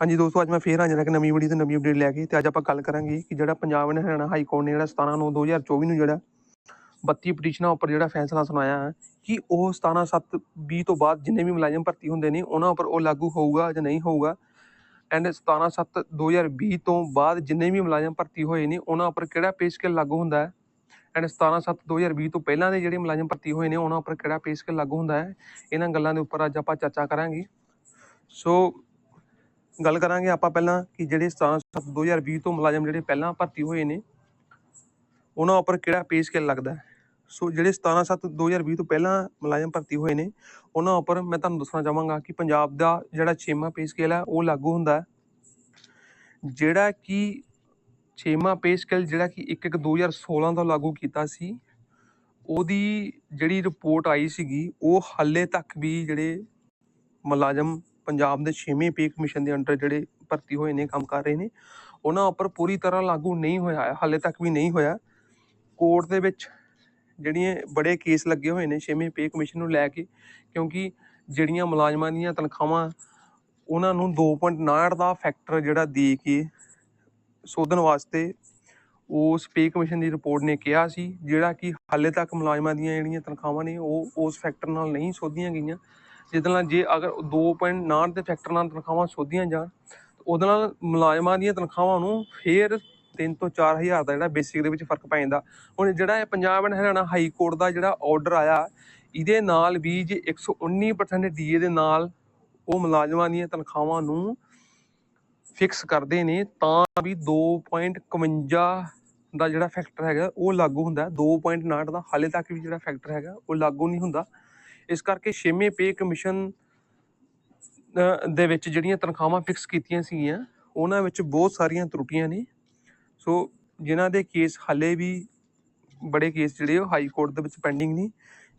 ਹਾਂਜੀ ਦੋਸਤੋ, ਅੱਜ ਮੈਂ ਫੇਰ ਹਾਜ਼ਰ ਹਾਂ ਇੱਕ ਨਵੀਂ ਵੀਡੀਓ ਤੇ ਨਵੀਂ ਅਪਡੇਟ ਲੈ ਕੇ ਤੇ ਅੱਜ ਆਪਾਂ ਗੱਲ ਕਰਾਂਗੇ ਕਿ ਜਿਹੜਾ Punjab and Haryana high court ਨੇ ਜਿਹੜਾ 17 ਨੂੰ 2024 ਨੂੰ ਜਿਹੜਾ 32 ਪਟੀਸ਼ਨਾਂ ਉੱਪਰ ਜਿਹੜਾ ਫੈਸਲਾ ਸੁਣਾਇਆ ਹੈ ਕਿ ਉਹ 17 7 20 ਤੋਂ ਬਾਅਦ ਜਿੰਨੇ ਵੀ ਮੁਲਾਜ਼ਮ ਭਰਤੀ ਹੁੰਦੇ ਨੇ, ਉਹਨਾਂ ਉੱਪਰ ਉਹ ਲਾਗੂ ਹੋਊਗਾ ਜਾਂ ਨਹੀਂ ਹੋਊਗਾ। ਐਂਡ 17 7 2020 ਤੋਂ ਬਾਅਦ ਜਿੰਨੇ ਵੀ ਮੁਲਾਜ਼ਮ ਭਰਤੀ ਹੋਏ ਨੇ, ਉਹਨਾਂ ਉੱਪਰ ਕਿਹੜਾ ਪੇ ਸਕੇਲ ਲਾਗੂ ਹੁੰਦਾ ਹੈ? ਐਂਡ 17 7 2020 ਤੋਂ ਪਹਿਲਾਂ ਦੇ ਜਿਹੜੇ ਮੁਲਾਜ਼ਮ ਭਰਤੀ ਹੋਏ ਨੇ, ਉਹਨਾਂ ਉੱਪਰ ਕਿਹੜਾ ਪੇ ਸਕੇਲ ਲਾਗੂ ਹੁੰਦਾ ਹੈ? ਇਹਨਾਂ ਗੱਲਾਂ ਦੇ ਉੱਪਰ ਅੱਜ ਆਪਾਂ ਚਰਚਾ ਕਰਾਂਗੇ। ਸੋ ਗੱਲ ਕਰਾਂਗੇ ਆਪਾਂ ਪਹਿਲਾਂ ਕਿ ਜਿਹੜੇ 17 7 2020 ਤੋਂ ਮੁਲਾਜ਼ਮ ਜਿਹੜੇ ਪਹਿਲਾਂ ਭਰਤੀ ਹੋਏ ਨੇ, ਉਹਨਾਂ ਉੱਪਰ ਕਿਹੜਾ ਪੇ ਸਕੇਲ ਲੱਗਦਾ ਸੋ ਜਿਹੜੇ 17 7 2020 ਤੋਂ ਪਹਿਲਾਂ ਮੁਲਾਜ਼ਮ ਭਰਤੀ ਹੋਏ ਨੇ, ਉਹਨਾਂ ਉੱਪਰ ਮੈਂ ਤੁਹਾਨੂੰ ਦੱਸਣਾ ਚਾਹਾਂਗਾ ਕਿ ਪੰਜਾਬ ਦਾ ਜਿਹੜਾ ਛੇਵਾਂ ਪੇ ਸਕੇਲ ਹੈ, ਉਹ ਲਾਗੂ ਹੁੰਦਾ ਜਿਹੜਾ ਕਿ ਛੇਵਾਂ ਪੇ ਸਕੇਲ ਜਿਹੜਾ ਕਿ 1 1 2016 ਤੋਂ ਲਾਗੂ ਕੀਤਾ ਸੀ, ਉਹਦੀ ਜਿਹੜੀ ਰਿਪੋਰਟ ਆਈ ਸੀਗੀ, ਉਹ ਹਾਲੇ ਤੱਕ ਵੀ ਜਿਹੜੇ ਮੁਲਾਜ਼ਮ ਪੰਜਾਬ ਦੇ ਛੇਵੇਂ ਪੇ ਕਮਿਸ਼ਨ ਦੇ ਅੰਡਰ ਜਿਹੜੇ ਭਰਤੀ ਹੋਏ ਨੇ, ਕੰਮ ਕਰ ਰਹੇ ਨੇ, ਉਹਨਾਂ ਉੱਪਰ ਪੂਰੀ ਤਰ੍ਹਾਂ ਲਾਗੂ ਨਹੀਂ ਹੋਇਆ ਹੈ ਹਾਲੇ ਤੱਕ ਵੀ ਨਹੀਂ ਹੋਇਆ। ਕੋਰਟ ਦੇ ਵਿੱਚ ਜਿਹੜੀਆਂ ਬੜੇ ਕੇਸ ਲੱਗੇ ਹੋਏ ਨੇ ਛੇਵੇਂ ਪੇ ਕਮਿਸ਼ਨ ਨੂੰ ਲੈ ਕੇ, ਕਿਉਂਕਿ ਜਿਹੜੀਆਂ ਮੁਲਾਜ਼ਮਾਂ ਦੀਆਂ ਤਨਖਾਹਾਂ, ਉਹਨਾਂ ਨੂੰ 2.59 ਦਾ ਫੈਕਟਰ ਜਿਹੜਾ ਦੇ ਕੇ ਸੋਧਣ ਵਾਸਤੇ ਉਸ ਪੇ ਕਮਿਸ਼ਨ ਦੀ ਰਿਪੋਰਟ ਨੇ ਕਿਹਾ ਸੀ, ਜਿਹੜਾ ਕਿ ਹਾਲੇ ਤੱਕ ਮੁਲਾਜ਼ਮਾਂ ਦੀਆਂ ਜਿਹੜੀਆਂ ਤਨਖਾਹਾਂ ਨੇ, ਉਹ ਉਸ ਫੈਕਟਰ ਨਾਲ ਨਹੀਂ ਸੋਧੀਆਂ ਗਈਆਂ। ਜਿਹਦੇ ਨਾਲ ਜੇ ਅਗਰ 2.59 ਦੇ ਫੈਕਟਰ ਨਾਲ ਤਨਖਾਹਾਂ ਸੋਧੀਆਂ ਜਾਣ, ਤਾਂ ਉਹਦੇ ਨਾਲ ਮੁਲਾਜ਼ਮਾਂ ਦੀਆਂ ਤਨਖਾਹਾਂ ਨੂੰ ਫੇਰ 3 ਤੋਂ 4000 ਦਾ ਜਿਹੜਾ ਬੇਸਿਕ ਦੇ ਵਿੱਚ ਫ਼ਰਕ ਪੈ ਜਾਂਦਾ। ਹੁਣ ਜਿਹੜਾ ਇਹ Punjab and Haryana high court ਦਾ ਜਿਹੜਾ ਆਰਡਰ ਆਇਆ, ਇਹਦੇ ਨਾਲ ਵੀ ਜੇ 119% ਡੀਏ ਦੇ ਨਾਲ ਉਹ ਮੁਲਾਜ਼ਮਾਂ ਦੀਆਂ ਤਨਖਾਹਾਂ ਨੂੰ ਫਿਕਸ ਕਰਦੇ ਨੇ, ਤਾਂ ਵੀ 2.51 ਦਾ ਜਿਹੜਾ ਫੈਕਟਰ ਹੈਗਾ, ਉਹ ਲਾਗੂ ਹੁੰਦਾ। ਹੈ 2.59 ਦਾ ਹਾਲੇ ਤੱਕ ਵੀ ਜਿਹੜਾ ਫੈਕਟਰ ਹੈਗਾ, ਉਹ ਲਾਗੂ ਨਹੀਂ ਹੁੰਦਾ। ਇਸ ਕਰਕੇ ਛੇਵੇਂ ਪੇ ਕਮਿਸ਼ਨ ਦੇ ਵਿੱਚ ਜਿਹੜੀਆਂ ਤਨਖਾਹਾਂ ਫਿਕਸ ਕੀਤੀਆਂ ਸੀਗੀਆਂ, ਉਹਨਾਂ ਵਿੱਚ ਬਹੁਤ ਸਾਰੀਆਂ ਤਰੁੱਟੀਆਂ ਨੇ। ਸੋ ਜਿਨ੍ਹਾਂ ਦੇ ਕੇਸ ਹਾਲੇ ਵੀ ਬੜੇ ਕੇਸ ਜਿਹੜੇ ਉਹ ਹਾਈ ਕੋਰਟ ਦੇ ਵਿੱਚ ਪੈਂਡਿੰਗ ਨੇ।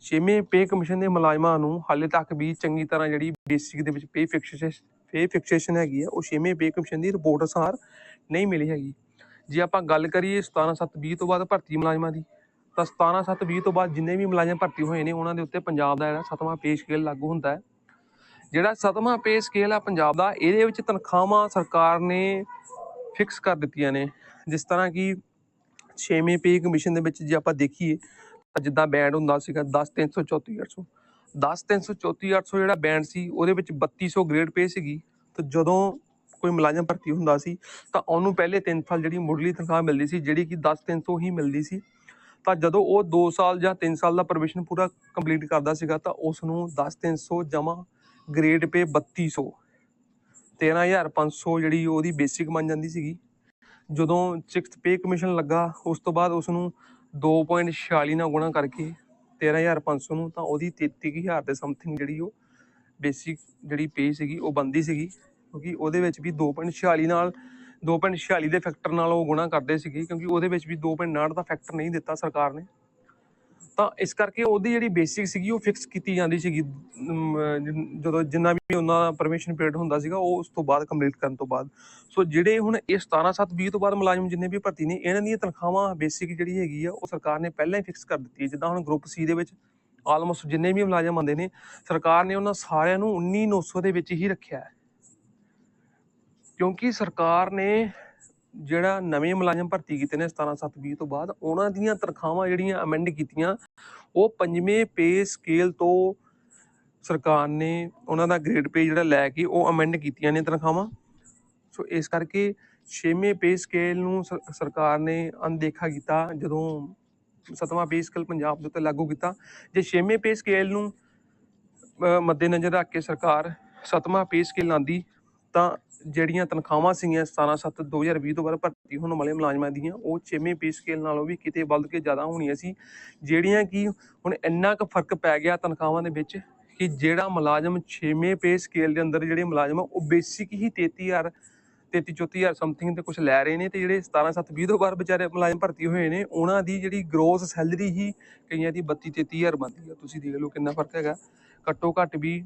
ਛੇਵੇਂ ਪੇ ਕਮਿਸ਼ਨ ਦੇ ਮੁਲਾਜ਼ਮਾਂ ਨੂੰ ਹਾਲੇ ਤੱਕ ਵੀ ਚੰਗੀ ਤਰ੍ਹਾਂ ਜਿਹੜੀ ਬੇਸਿਕ ਦੇ ਵਿੱਚ ਪੇ ਫਿਕਸੇਸ਼ਨ ਪੇ ਫਿਕਸੇਸ਼ਨ ਹੈਗੀ ਆ, ਉਹ ਛੇਵੇਂ ਪੇ ਕਮਿਸ਼ਨ ਦੀ ਰਿਪੋਰਟ ਅਨੁਸਾਰ ਨਹੀਂ ਮਿਲੀ ਹੈਗੀ। ਜੇ ਆਪਾਂ ਗੱਲ ਕਰੀਏ 17 7 20 ਤੋਂ ਬਾਅਦ ਭਰਤੀ ਮੁਲਾਜ਼ਮਾਂ ਦੀ ਤਾਂ 17 7 20 ਤੋਂ ਬਾਅਦ ਜਿੰਨੇ ਵੀ ਮੁਲਾਜ਼ਮ ਭਰਤੀ ਹੋਏ ਨੇ, ਉਹਨਾਂ ਦੇ ਉੱਤੇ ਪੰਜਾਬ ਦਾ ਜਿਹੜਾ ਸੱਤਵਾਂ ਪੇ ਸਕੇਲ ਲਾਗੂ ਹੁੰਦਾ ਹੈ। ਜਿਹੜਾ ਸੱਤਵਾਂ ਪੇ ਸਕੇਲ ਆ ਪੰਜਾਬ ਦਾ, ਇਹਦੇ ਵਿੱਚ ਤਨਖਾਹਾਂ ਸਰਕਾਰ ਨੇ ਫਿਕਸ ਕਰ ਦਿੱਤੀਆਂ ਨੇ। ਜਿਸ ਤਰ੍ਹਾਂ ਕਿ ਛੇਵੇਂ ਪੇ ਕਮਿਸ਼ਨ ਦੇ ਵਿੱਚ ਜੇ ਆਪਾਂ ਦੇਖੀਏ, ਤਾਂ ਜਿੱਦਾਂ ਬੈਂਡ ਹੁੰਦਾ ਸੀਗਾ 10 334 800 10 334 800 ਜਿਹੜਾ ਬੈਂਡ ਸੀ, ਉਹਦੇ ਵਿੱਚ 3200 ਗ੍ਰੇਡ ਪੇ ਸੀਗੀ। ਤੇ ਜਦੋਂ ਕੋਈ ਮੁਲਾਜ਼ਮ ਭਰਤੀ ਹੁੰਦਾ ਸੀ, ਤਾਂ ਉਹਨੂੰ ਪਹਿਲੇ 3 ਸਾਲ ਜਿਹੜੀ ਮੁੱਢਲੀ ਤਨਖਾਹ ਮਿਲਦੀ ਸੀ, ਜਿਹੜੀ ਕਿ 10 300 ਹੀ ਮਿਲਦੀ ਸੀ। ਤਾਂ ਜਦੋਂ ਉਹ 2 ਸਾਲ ਜਾਂ 3 ਸਾਲ ਦਾ ਪ੍ਰੋਬੇਸ਼ਨ ਪੂਰਾ ਕੰਪਲੀਟ ਕਰਦਾ ਸੀਗਾ, ਤਾਂ ਉਸ ਨੂੰ 10 300 ਜਮਾ ਗ੍ਰੇਡ ਪੇ 3200 13500 ਜਿਹੜੀ ਉਹਦੀ ਬੇਸਿਕ ਬਣ ਜਾਂਦੀ ਸੀਗੀ। ਜਦੋਂ 6th ਪੇ ਕਮਿਸ਼ਨ ਲੱਗਾ, ਉਸ ਤੋਂ ਬਾਅਦ ਉਸ ਨੂੰ 2.46 ਨਾਲ ਗੁਣਾ ਕਰਕੇ 13500 ਨੂੰ, ਤਾਂ ਉਹਦੀ 33000 ਦੇ ਸਮਥਿੰਗ ਜਿਹੜੀ ਉਹ ਬੇਸਿਕ ਜਿਹੜੀ ਪੇ ਸੀਗੀ, ਉਹ ਬੰਦੀ ਸੀਗੀ, ਕਿਉਂਕਿ ਉਹਦੇ ਵਿੱਚ ਵੀ 2.46 ਨਾਲ 2.46 ਦੇ ਫੈਕਟਰ ਨਾਲ ਉਹ ਗੁਣਾ ਕਰਦੇ ਸੀਗੇ, ਕਿਉਂਕਿ ਉਹਦੇ ਵਿੱਚ ਵੀ 2.59 ਦਾ ਫੈਕਟਰ ਨਹੀਂ ਦਿੱਤਾ ਸਰਕਾਰ ਨੇ। ਤਾਂ ਇਸ ਕਰਕੇ ਉਹਦੀ ਜਿਹੜੀ ਬੇਸਿਕ ਸੀਗੀ, ਉਹ ਫਿਕਸ ਕੀਤੀ ਜਾਂਦੀ ਸੀਗੀ। ਜਦੋਂ ਜਿੰਨਾ ਵੀ ਉਹਨਾਂ ਦਾ ਪਰਮਿਸ਼ਨ ਪੀਰੀਅਡ ਹੁੰਦਾ ਸੀਗਾ, ਉਹ ਉਸ ਤੋਂ ਬਾਅਦ ਕੰਪਲੀਟ ਕਰਨ ਤੋਂ ਬਾਅਦ। ਸੋ ਜਿਹੜੇ ਹੁਣ ਇਹ 17 7 20 ਤੋਂ ਬਾਅਦ ਮੁਲਾਜ਼ਮ ਜਿੰਨੇ ਵੀ ਭਰਤੀ ਨੇ, ਇਹਨਾਂ ਦੀਆਂ ਤਨਖਾਹਾਂ ਬੇਸਿਕ ਜਿਹੜੀ ਹੈਗੀ ਆ, ਉਹ ਸਰਕਾਰ ਨੇ ਪਹਿਲਾਂ ਹੀ ਫਿਕਸ ਕਰ ਦਿੱਤੀ ਹੈ। ਜਿੱਦਾਂ ਹੁਣ ਗਰੁੱਪ ਸੀ ਦੇ ਵਿੱਚ ਆਲਮੋਸਟ ਜਿੰਨੇ ਵੀ ਮੁਲਾਜ਼ਮ ਆਉਂਦੇ ਨੇ, ਸਰਕਾਰ ਨੇ ਉਹਨਾਂ ਸਾਰਿਆਂ ਨੂੰ 19900 ਦੇ ਵਿੱਚ ਹੀ ਰੱਖਿਆ ਹੈ। ਕਿਉਂਕਿ ਸਰਕਾਰ ਨੇ ਜਿਹੜਾ ਨਵੇਂ ਮੁਲਾਜ਼ਮ ਭਰਤੀ ਕੀਤੇ ਨੇ 17 7 20 ਤੋਂ ਬਾਅਦ ਉਹਨਾਂ ਦੀਆਂ ਤਨਖਾਹਾਂ ਜਿਹੜੀਆਂ ਅਮੈਂਡ ਕੀਤੀਆਂ ਉਹ ਪੰਜਵੇਂ ਪੇ ਸਕੇਲ ਤੋਂ ਸਰਕਾਰ ਨੇ ਉਹਨਾਂ ਦਾ ਗ੍ਰੇਡ ਪੇ ਜਿਹੜਾ ਲੈ ਕੇ ਉਹ ਅਮੈਂਡ ਕੀਤੀਆਂ ਨੇ ਤਨਖਾਹਾਂ। ਸੋ ਇਸ ਕਰਕੇ ਛੇਵੇਂ ਪੇ ਸਕੇਲ ਨੂੰ ਸਰ- ਸਰਕਾਰ ਨੇ ਅਣਦੇਖਾ ਕੀਤਾ ਜਦੋਂ ਸਤਵਾਂ ਪੇ ਸਕੇਲ ਪੰਜਾਬ ਦੇ ਉੱਤੇ ਲਾਗੂ ਕੀਤਾ। ਜੇ ਛੇਵੇਂ ਪੇ ਸਕੇਲ ਨੂੰ ਅ, ਮੱਦੇਨਜ਼ਰ ਰੱਖ ਕੇ ਸਰਕਾਰ ਸਤਵਾਂ ਪੇ ਸਕੇਲ ਲਾਂਦੀ ਤਾਂ ਜਿਹੜੀਆਂ ਤਨਖਾਹਾਂ ਸੀਗੀਆਂ 17 7 2020 ਤੋਂ ਬਾਅਦ ਭਰਤੀ ਹੋਣ ਵਾਲੇ ਮੁਲਾਜ਼ਮਾਂ ਦੀਆਂ, ਉਹ ਛੇਵੇਂ ਪੇ ਸਕੇਲ ਨਾਲੋਂ ਵੀ ਕਿਤੇ ਵੱਧ ਕੇ ਜ਼ਿਆਦਾ ਹੋਣੀਆਂ ਸੀ। ਜਿਹੜੀਆਂ ਕਿ ਹੁਣ ਇੰਨਾ ਕੁ ਫ਼ਰਕ ਪੈ ਗਿਆ ਤਨਖਾਹਾਂ ਦੇ ਵਿੱਚ ਕਿ ਜਿਹੜਾ ਮੁਲਾਜ਼ਮ ਛੇਵੇਂ ਪੇ ਸਕੇਲ ਦੇ ਅੰਦਰ ਜਿਹੜੇ ਮੁਲਾਜ਼ਮ ਆ, ਉਹ ਬੇਸਿਕ ਹੀ 33000 33 34000 ਸਮਥਿੰਗ ਤੇ ਕੁਝ ਲੈ ਰਹੇ ਨੇ ਤੇ ਜਿਹੜੇ 17 7 20 ਤੋਂ ਬਾਅਦ ਵਿਚਾਰੇ ਮੁਲਾਜ਼ਮ ਭਰਤੀ ਹੋਏ ਨੇ, ਉਹਨਾਂ ਦੀ ਜਿਹੜੀ ਗਰੋਸ ਸੈਲਰੀ ਹੀ ਕਈਆਂ ਦੀ 32 33000 ਬਣਦੀ ਆ। ਤੁਸੀਂ ਦੇਖ ਲਓ ਕਿੰਨਾ ਫ਼ਰਕ ਹੈਗਾ। ਘੱਟੋ ਘੱਟ ਵੀ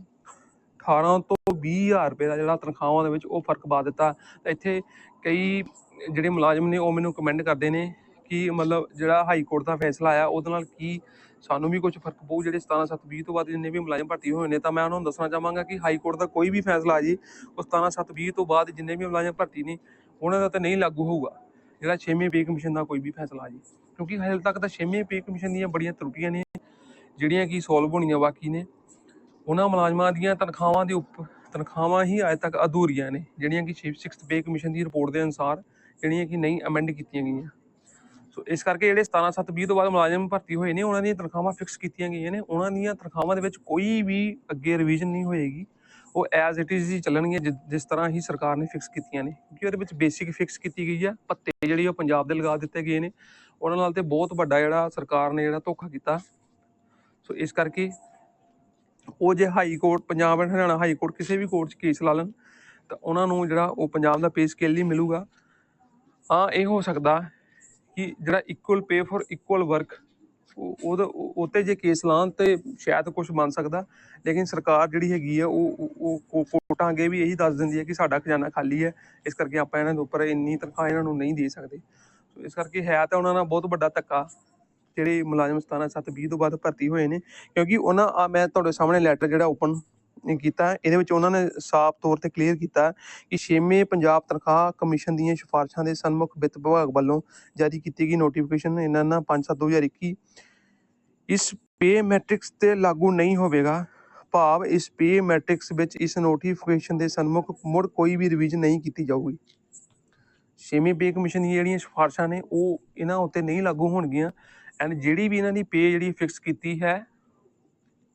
18 ਤੋਂ 20000 ਰੁਪਏ ਦਾ ਜਿਹੜਾ ਤਨਖਾਹਾਂ ਦੇ ਵਿੱਚ ਉਹ ਫ਼ਰਕ ਪਾ ਦਿੱਤਾ। ਤਾਂ ਇੱਥੇ ਕਈ ਜਿਹੜੇ ਮੁਲਾਜ਼ਮ ਨੇ ਉਹ ਮੈਨੂੰ ਕਮੈਂਟ ਕਰਦੇ ਨੇ ਕਿ ਮਤਲਬ ਜਿਹੜਾ ਹਾਈ ਕੋਰਟ ਦਾ ਫੈਸਲਾ ਆਇਆ, ਉਹਦੇ ਨਾਲ ਕੀ ਸਾਨੂੰ ਵੀ ਕੁਝ ਫ਼ਰਕ ਪਊ? ਜਿਹੜੇ 17 7 20 ਤੋਂ ਬਾਅਦ ਜਿੰਨੇ ਵੀ ਮੁਲਾਜ਼ਮ ਭਰਤੀ ਹੋਏ ਨੇ, ਤਾਂ ਮੈਂ ਉਹਨਾਂ ਨੂੰ ਦੱਸਣਾ ਚਾਹਾਂਗਾ ਕਿ ਹਾਈ ਕੋਰਟ ਦਾ ਕੋਈ ਵੀ ਫੈਸਲਾ ਆ ਜੀ, ਉਹ 17 7 20 ਤੋਂ ਬਾਅਦ ਜਿੰਨੇ ਵੀ ਮੁਲਾਜ਼ਮ ਭਰਤੀ ਨੇ, ਉਹਨਾਂ ਦਾ ਤਾਂ ਨਹੀਂ ਲਾਗੂ ਹੋਊਗਾ। ਜਿਹੜਾ 6ਵੇਂ ਪੇ ਕਮਿਸ਼ਨ ਦਾ ਕੋਈ ਵੀ ਫੈਸਲਾ ਆ ਜੀ। ਕਿਉਂਕਿ ਹਾਲੇ ਤੱਕ ਤਾਂ 6ਵੇਂ ਪੇ ਕਮਿਸ਼ਨ ਦੀਆਂ ਬੜੀਆਂ ਤਰੁੱਟੀਆਂ ਨੇ, ਜਿਹੜੀਆਂ ਕਿ ਸੋਲਵ ਹੋਣੀਆਂ ਬਾਕੀ ਨੇ। ਉਹਨਾਂ ਮੁਲਾਜ਼ਮਾਂ ਦੀਆਂ ਤਨਖਾਹਾਂ ਦੇ ਉੱਪਰ ਤਨਖਾਹਾਂ ਹੀ ਅਜੇ ਤੱਕ ਅਧੂਰੀਆਂ ਨੇ, ਜਿਹੜੀਆਂ ਕਿ 6th ਪੇ ਕਮਿਸ਼ਨ ਦੀ ਰਿਪੋਰਟ ਦੇ ਅਨੁਸਾਰ ਜਿਹੜੀਆਂ ਕਿ ਨਹੀਂ ਅਮੈਂਡ ਕੀਤੀਆਂ ਗਈਆਂ। ਸੋ ਇਸ ਕਰਕੇ ਜਿਹੜੇ 17 7 20 ਤੋਂ ਬਾਅਦ ਮੁਲਾਜ਼ਮ ਭਰਤੀ ਹੋਏ ਨੇ, ਉਹਨਾਂ ਦੀਆਂ ਤਨਖਾਹਾਂ ਫਿਕਸ ਕੀਤੀਆਂ ਗਈਆਂ ਨੇ। ਉਹਨਾਂ ਦੀਆਂ ਤਨਖਾਹਾਂ ਦੇ ਵਿੱਚ ਕੋਈ ਵੀ ਅੱਗੇ ਰਿਵੀਜ਼ਨ ਨਹੀਂ ਹੋਏਗੀ। ਉਹ ਐਜ਼ ਇਟ ਇਜ਼ ਹੀ ਚੱਲਣਗੀਆਂ, ਜਿ- ਜਿਸ ਤਰ੍ਹਾਂ ਹੀ ਸਰਕਾਰ ਨੇ ਫਿਕਸ ਕੀਤੀਆਂ ਨੇ। ਕਿਉਂਕਿ ਉਹਦੇ ਵਿੱਚ ਬੇਸਿਕ ਫਿਕਸ ਕੀਤੀ ਗਈ ਆ। ਭੱਤੇ ਜਿਹੜੀ ਉਹ ਪੰਜਾਬ ਦੇ ਲਗਾ ਦਿੱਤੇ ਗਏ ਨੇ। ਉਹਨਾਂ ਨਾਲ ਤੇ ਬਹੁਤ ਵੱਡਾ ਜਿਹੜਾ ਸਰਕਾਰ ਨੇ ਜਿਹੜਾ ਧੋਖਾ ਕੀਤਾ। ਸੋ ਇਸ ਕਰਕੇ ਉਹ ਜੇ high court Punjab and Haryana high court ਕਿਸੇ ਵੀ ਕੋਰਟ 'ਚ ਕੇਸ ਲਾ ਲੈਣ, ਤਾਂ ਉਹਨਾਂ ਨੂੰ ਜਿਹੜਾ ਉਹ ਪੰਜਾਬ ਦਾ ਪੇ ਸਕੇਲ ਹੀ ਮਿਲੂਗਾ। ਹਾਂ, ਇਹ ਹੋ ਸਕਦਾ ਕਿ ਜਿਹੜਾ equal pay for equal work ਉਹਦਾ ਉਤੇ ਜੇ ਕੇਸ ਲਾਉਣ ਤੇ ਸ਼ਾਇਦ ਕੁਝ ਬਣ ਸਕਦਾ, ਲੇਕਿਨ ਸਰਕਾਰ ਜਿਹੜੀ ਹੈਗੀ ਆ, ਉਹ, ਉਹ- ਉਹ ਕੋਰਟਾਂ ਅੱਗੇ ਵੀ ਇਹੀ ਦੱਸ ਦਿੰਦੀ ਹੈ ਕਿ ਸਾਡਾ ਖਜ਼ਾਨਾ ਖਾਲੀ ਹੈ, ਇਸ ਕਰਕੇ ਆਪਾਂ ਇਹਨਾਂ ਦੇ ਉੱਪਰ ਇੰਨੀ ਤਨਖਾਹ ਇਹਨਾਂ ਨੂੰ ਨਹੀਂ ਦੇ ਸਕਦੇ। ਸੋ ਇਸ ਕਰਕੇ ਹੈ ਤਾਂ ਉਹਨਾਂ ਨਾਲ ਬਹੁਤ ਵੱਡਾ ਧੱਕਾ। ਜਿਹੜੇ ਮੁਲਾਜ਼ਮ 17 7 20 ਤੋਂ ਬਾਅਦ ਭਰਤੀ ਹੋਏ ਨੇ, ਕਿਉਂਕਿ ਉਹਨਾਂ, ਆ ਮੈਂ ਤੁਹਾਡੇ ਸਾਹਮਣੇ ਲੈਟਰ ਜਿਹੜਾ ਓਪਨ ਕੀਤਾ, ਇਹਦੇ ਵਿੱਚ ਉਹਨਾਂ ਨੇ ਸਾਫ਼ ਤੌਰ ਤੇ ਕਲੀਅਰ ਕੀਤਾ ਕਿ ਛੇਵੇਂ ਪੰਜਾਬ ਤਨਖਾਹ ਕਮਿਸ਼ਨ ਦੀਆਂ ਸਿਫਾਰਸ਼ਾਂ ਦੇ ਸਨਮੁਖ ਵਿੱਤ ਵਿਭਾਗ ਵੱਲੋਂ ਜਾਰੀ ਕੀਤੀ ਗਈ ਨੋਟੀਫਿਕੇਸ਼ਨ ਇਹਨਾਂ ਨਾ 5/7/2021 ਇਸ ਪੇ ਮੈਟ੍ਰਿਕਸ ਤੇ ਲਾਗੂ ਨਹੀਂ ਹੋਵੇਗਾ, ਭਾਵ ਇਸ ਪੇ ਮੈਟ੍ਰਿਕਸ ਵਿੱਚ ਇਸ ਨੋਟੀਫਿਕੇਸ਼ਨ ਦੇ ਸਨਮੁਖ ਮੁੜ ਕੋਈ ਵੀ ਰਿਵੀਜ਼ਨ ਨਹੀਂ ਕੀਤੀ ਜਾਊਗੀ। ਛੇਵੀਂ ਪੇ ਕਮਿਸ਼ਨ ਦੀਆਂ ਜਿਹੜੀਆਂ ਸਿਫਾਰਸ਼ਾਂ ਨੇ, ਉਹ ਇਹਨਾਂ ਉੱਤੇ ਨਹੀਂ ਲਾਗੂ ਹੋਣਗੀਆਂ ਐਂਡ ਜਿਹੜੀ ਵੀ ਇਹਨਾਂ ਦੀ ਪੇ ਜਿਹੜੀ ਫਿਕਸ ਕੀਤੀ ਹੈ,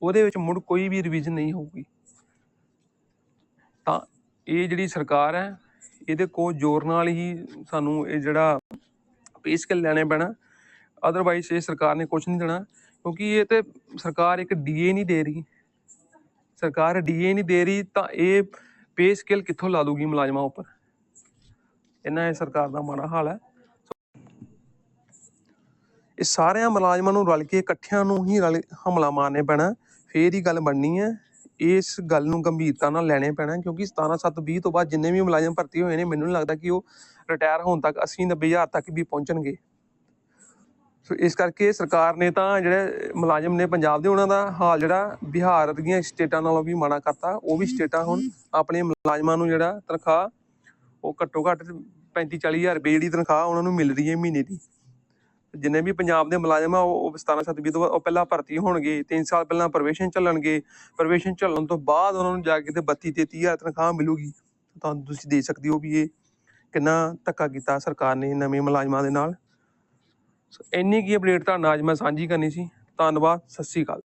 ਉਹਦੇ ਵਿੱਚ ਮੁੜ ਕੋਈ ਵੀ ਰਿਵੀਜ਼ਨ ਨਹੀਂ ਹੋਊਗੀ। ਤਾਂ ਇਹ ਜਿਹੜੀ ਸਰਕਾਰ ਹੈ, ਇਹਦੇ ਕੋਲ ਜ਼ੋਰ ਨਾਲ ਹੀ ਸਾਨੂੰ ਇਹ ਜਿਹੜਾ ਪੇ ਸਕੇਲ ਲੈਣੇ ਪੈਣਾ। ਅਦਰਵਾਈਜ਼ ਇਹ ਸਰਕਾਰ ਨੇ ਕੁਝ ਨਹੀਂ ਦੇਣਾ, ਕਿਉਂਕਿ ਇਹ ਤੇ ਸਰਕਾਰ ਇੱਕ ਡੀਏ ਨਹੀਂ ਦੇ ਰਹੀ। ਸਰਕਾਰ ਡੀਏ ਨਹੀਂ ਦੇ ਰਹੀ, ਤਾਂ ਇਹ ਪੇ ਸਕੇਲ ਕਿੱਥੋਂ ਲਾ ਦੂਗੀ ਮੁਲਾਜ਼ਮਾਂ ਉੱਪਰ? ਇਹਨਾਂ ਇਹ ਸਰਕਾਰ ਦਾ ਮਾੜਾ ਹਾਲ ਹੈ। ਇਹ ਸਾਰਿਆਂ ਮੁਲਾਜ਼ਮਾਂ ਨੂੰ ਰਲ ਕੇ, ਇਕੱਠਿਆਂ ਨੂੰ ਹੀ ਰਲ ਹਮਲਾ ਮਾਰਨੇ ਪੈਣਾ। ਫੇਰ ਹੀ ਗੱਲ ਬਣਨੀ ਹੈ। ਇਸ ਗੱਲ ਨੂੰ ਗੰਭੀਰਤਾ ਨਾਲ ਲੈਣੇ ਪੈਣਾ, ਕਿਉਂਕਿ 17 7 20 ਤੋਂ ਬਾਅਦ ਜਿੰਨੇ ਵੀ ਮੁਲਾਜ਼ਮ ਭਰਤੀ ਹੋਏ ਨੇ, ਮੈਨੂੰ ਨਹੀਂ ਲੱਗਦਾ ਕਿ ਉਹ ਰਿਟਾਇਰ ਹੋਣ ਤੱਕ 80 90 ਹਜ਼ਾਰ ਤੱਕ ਵੀ ਪਹੁੰਚਣਗੇ। ਸੋ ਇਸ ਕਰਕੇ ਸਰਕਾਰ ਨੇ ਤਾਂ ਜਿਹੜੇ ਮੁਲਾਜ਼ਮ ਨੇ ਪੰਜਾਬ ਦੇ, ਉਹਨਾਂ ਦਾ ਹਾਲ ਜਿਹੜਾ ਬਿਹਾਰ ਦੀਆਂ ਸਟੇਟਾਂ ਨਾਲੋਂ ਵੀ ਮਾੜਾ ਕਰਤਾ। ਉਹ ਵੀ ਸਟੇਟਾਂ ਹੁਣ ਆਪਣੇ ਮੁਲਾਜ਼ਮਾਂ ਨੂੰ ਜਿਹੜਾ ਤਨਖਾਹ, ਉਹ ਘੱਟੋ ਘੱਟ 35 40 ਹਜ਼ਾਰ ਰੁਪਏ ਜਿਹੜੀ ਤਨਖਾਹ ਉਹਨਾਂ ਨੂੰ ਮਿਲ ਰਹੀ ਹੈ ਮਹੀਨੇ ਦੀ। ਜਿੰਨੇ ਵੀ ਪੰਜਾਬ ਦੇ ਮੁਲਾਜ਼ਮ ਆ, ਉਹ 17 7 20 ਤੋਂ ਉਹ ਪਹਿਲਾਂ ਭਰਤੀ ਹੋਣਗੇ 3 ਸਾਲ ਪਹਿਲਾਂ ਪ੍ਰਵੇਸ਼ਨ ਚੱਲਣਗੇ। ਪ੍ਰਵੇਸ਼ਨ ਚੱਲਣ ਤੋਂ ਬਾਅਦ ਉਹਨਾਂ ਨੂੰ ਜਾ ਕੇ ਤੇ 32 33 ਹਜ਼ਾਰ ਤਨਖਾਹ ਮਿਲੂਗੀ। ਤਾਂ ਤੁਸੀਂ ਦੇ ਸਕਦੇ ਹੋ ਵੀ ਇਹ ਕਿੰਨਾ ਧੱਕਾ ਕੀਤਾ ਸਰਕਾਰ ਨੇ ਨਵੇਂ ਮੁਲਾਜ਼ਮਾਂ ਦੇ ਨਾਲ। ਸੋ ਇੰਨੀ ਕੀ ਅਪਡੇਟ ਤੁਹਾਨੂੰ ਅੱਜ ਮੈਂ ਸਾਂਝੀ ਕਰਨੀ ਸੀ। ਧੰਨਵਾਦ, ਸਤਿ ਸ੍ਰੀ ਅਕਾਲ।